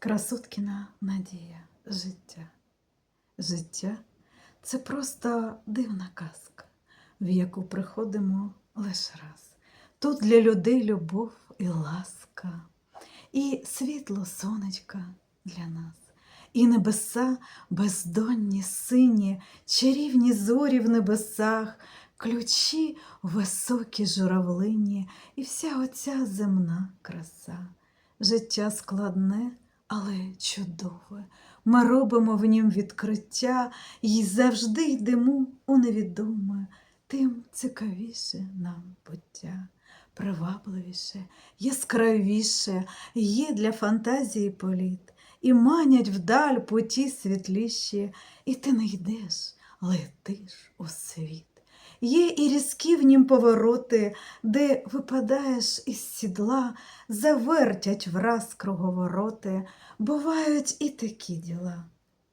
Красоткіна надія, життя. Життя це просто дивна казка, в яку приходимо лише раз. Тут для людей любов і ласка, і світло сонечка для нас, і небеса бездонні, сині, чарівні зорі в небесах, ключі високі журавлині, і вся оця земна краса. Життя складне, але чудове. Ми робимо в нім відкриття і завжди йдемо у невідоме, тим цікавіше нам буття, привабливіше, яскравіше є для фантазії політ, і манять вдаль путі світліші, і ти не йдеш, летиш у світ. Є і різкі в нім повороти, де випадаєш із сідла, завертять враз круговороти, бувають і такі діла.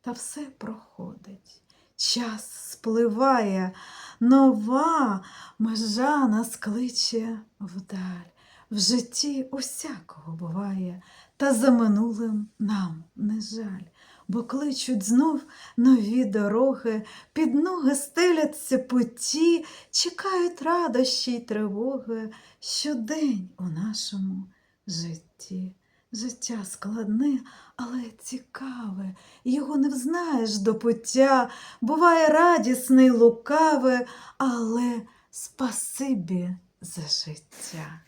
Та все проходить, час спливає, нова межа нас кличе вдаль. В житті усякого буває, та за минулим нам не жаль, бо кличуть знов нові дороги, під ноги стеляться путі, чекають радощі й тривоги щодень у нашому житті. Життя складне, але цікаве, його не взнаєш до пуття, буває радісне й лукаве, але спасибі за життя.